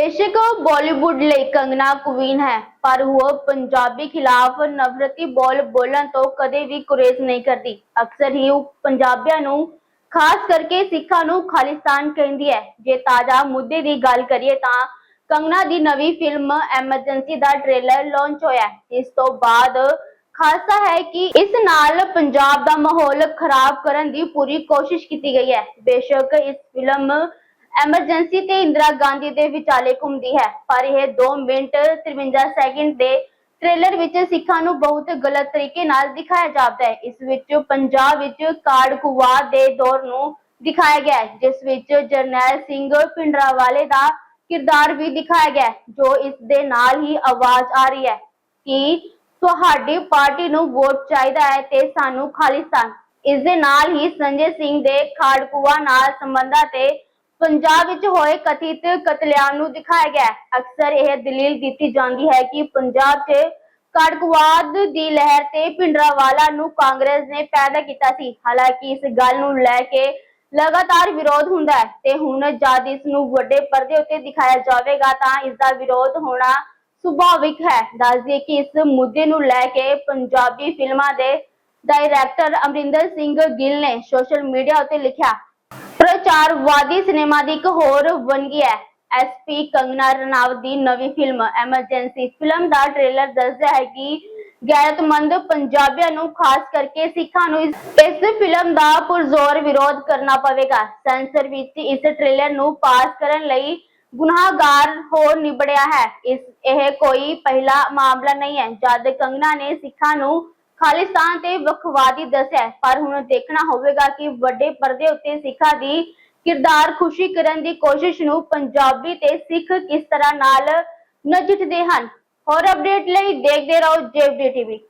ਬੇਸ਼ੱਕ ਉਹ ਬਾਲੀਵੁੱਡ ਲਈ ਕੰਗਨਾ ਕੁਵੀਨ ਹੈ, ਪਰ ਉਹ ਪੰਜਾਬੀ ਖਿਲਾਫ ਨਫ਼ਰਤੀ ਬੋਲ ਬੋਲਣ ਤੋਂ ਕਦੇ ਵੀ ਗੁਰੇਜ਼ ਨਹੀਂ ਕਰਦੀ। ਅਕਸਰ ਹੀ ਉਹ ਪੰਜਾਬੀਆਂ ਨੂੰ, ਖਾਸ ਕਰਕੇ ਸਿੱਖਾਂ ਨੂੰ ਖਾਲਿਸਤਾਨ ਕਹਿੰਦੀ ਹੈ। ਜੇ ਤਾਜ਼ਾ ਮੁੱਦੇ ਦੀ ਗੱਲ ਕਰੀਏ ਤਾਂ ਕੰਗਨਾ ਦੀ ਨਵੀਂ ਫਿਲਮ ਐਮਰਜੈਂਸੀ ਦਾ ਟ੍ਰੇਲਰ ਲਾਂਚ ਹੋਇਆ ਇਸ ਤੋਂ ਬਾਅਦ ਖਾਸਾ ਹੈ ਕਿ ਇਸ ਨਾਲ ਪੰਜਾਬ ਦਾ ਮਾਹੌਲ ਖਰਾਬ ਕਰਨ ਦੀ ਪੂਰੀ ਕੋਸ਼ਿਸ਼ ਕੀਤੀ ਗਈ ਹੈ। ਬੇਸ਼ੱਕ ਇਸ ਫਿਲਮ ਐਮਰਜੈਂਸੀ ਤੇ ਇੰਦਰਾ ਗਾਂਧੀ ਦੇ ਵਿਚਾਲੇ ਘੁੰਮਦੀ ਹੈ। ਪਰ ਇਹ 2 ਮਿੰਟ 53 ਸੈਕਿੰਡ ਦੇ ਟ੍ਰੇਲਰ ਵਿੱਚ ਸਿੱਖਾਂ ਨੂੰ ਬਹੁਤ ਗਲਤ ਤਰੀਕੇ ਨਾਲ ਦਿਖਾਇਆ ਜਾਂਦਾ ਹੈ। ਇਸ ਵਿੱਚ ਪੰਜਾਬ ਵਿੱਚ ਕਾੜਕੂਵਾ ਦੇ ਦੌਰ ਨੂੰ ਦਿਖਾਇਆ ਗਿਆ ਹੈ, ਜਿਸ ਵਿੱਚ ਜਰਨੈਲ ਸਿੰਘ ਪਿੰਡਰਾਵਾਲੇ ਦਾ ਕਿਰਦਾਰ ਵੀ ਦਿਖਾਇਆ ਗਿਆ ਹੈ, ਜੋ ਇਸ ਦੇ ਨਾਲ ਹੀ ਆਵਾਜ਼ ਆ ਰਹੀ ਹੈ ਕਿ ਤੁਹਾਡੀ ਪਾਰਟੀ ਨੂੰ ਵੋਟ ਚਾਹੀਦਾ ਹੈ ਤੇ ਸਾਨੂੰ ਖਾਲਿਸਤਾਨ। ਇਸ ਦੇ ਨਾਲ ਹੀ ਸੰਜੇ ਸਿੰਘ ਦੇ ਖਾੜਕੂਆ ਨਾਲ ਸੰਬੰਧਾਂ ਤੇ ਪੰਜਾਬ ਵਿੱਚ ਹੋਏ ਕਥਿਤ ਕਤਲੇਆਮ ਨੂੰ ਦਿਖਾਇਆ ਗਿਆ ਅਕਸਰ ਇਹ ਦਲੀਲ ਦਿੱਤੀ ਜਾਂਦੀ ਹੈ ਕਿ ਪੰਜਾਬ 'ਚ ਕੜਕਵਾਦ ਦੀ ਲਹਿਰ ਤੇ ਪਿੰਡਰਾਵਾਲਾ ਨੂੰ ਕਾਂਗਰਸ ਨੇ ਪੈਦਾ ਕੀਤਾ ਸੀ। ਹਾਲਾਂਕਿ ਇਸ ਗੱਲ ਨੂੰ ਲੈ ਕੇ ਲਗਾਤਾਰ ਵਿਰੋਧ ਹੁੰਦਾ ਹੈ ਤੇ ਹੁਣ ਜਦ ਇਸ ਨੂੰ ਵੱਡੇ ਪਰਦੇ ਉੱਤੇ ਦਿਖਾਇਆ ਜਾਵੇਗਾ ਤਾਂ ਇਸ ਦਾ ਵਿਰੋਧ ਹੋਣਾ ਸੁਭਾਵਿਕ ਹੈ। ਦੱਸ ਦਈਏ ਕਿ ਇਸ ਮੁੱਦੇ ਨੂੰ ਲੈ ਕੇ ਪੰਜਾਬੀ ਫਿਲਮਾਂ ਦੇ ਡਾਇਰੈਕਟਰ ਅਮਰਿੰਦਰ ਸਿੰਘ ਗਿੱਲ ਨੇ ਸੋਸ਼ਲ ਮੀਡੀਆ ਉੱਤੇ ਲਿਖਿਆ ਪ੍ਰਚਾਰਵਾਦੀ ਸਿਨੇਮਾ ਦੀ ਇੱਕ ਹੋਰ ਵੰਨਗੀ ਹੈ। ਐਸਪੀ ਕੰਗਨਾ ਰਣਾਵਤ ਦੀ ਨਵੀਂ ਫਿਲਮ ਐਮਰਜੈਂਸੀ। ਫਿਲਮ ਦਾ ਟ੍ਰੇਲਰ ਦੱਸਦਾ ਹੈ ਕਿ ਗੈਰਤਮੰਦ ਪੰਜਾਬੀਆਂ ਨੂੰ ਖਾਸ ਕਰਕੇ ਸਿੱਖਾਂ ਨੂੰ ਇਸ ਇਸ ਫਿਲਮ ਦਾ ਪੁਰਜ਼ੋਰ ਵਿਰੋਧ ਕਰਨਾ ਪਵੇਗਾ। ਸੈਂਸਰ ਵਿੱਚ ਇਸ ਟ੍ਰੇਲਰ ਨੂੰ ਪਾਸ ਕਰਨ ਲਈ ਗੁਨਾਹਗਾਰ ਹੋ ਨਿਬੜਿਆ ਹੈ। ਇਸ, ਇਹ ਕੋਈ ਪਹਿਲਾ ਮਾਮਲਾ ਨਹੀਂ ਹੈ। ਜਦ ਕੰਗਨਾ ਨੇ ਸਿੱਖਾਂ ਨੂੰ ਖਾਲਿਸਤਾਨ ਤੇ ਵੱਖਵਾਦੀ ਦੱਸਿਆ ਪਰ ਹੁਣ ਦੇਖਣਾ ਹੋਵੇਗਾ ਕਿ ਵੱਡੇ ਪਰਦੇ ਉੱਤੇ ਸਿੱਖਾਂ ਦੀ ਕਿਰਦਾਰ ਖੁਸ਼ੀ ਕਰਨ ਦੀ ਕੋਸ਼ਿਸ਼ ਨੂੰ ਪੰਜਾਬੀ ਤੇ ਸਿੱਖ ਕਿਸ ਤਰ੍ਹਾਂ ਨਾਲ ਨਜਿੱਠਦੇ ਹਨ? ਹੋਰ ਅਪਡੇਟ ਲਈ ਦੇਖਦੇ ਰਹੋ ਜੇਵਡੀ ਟੀਵੀ।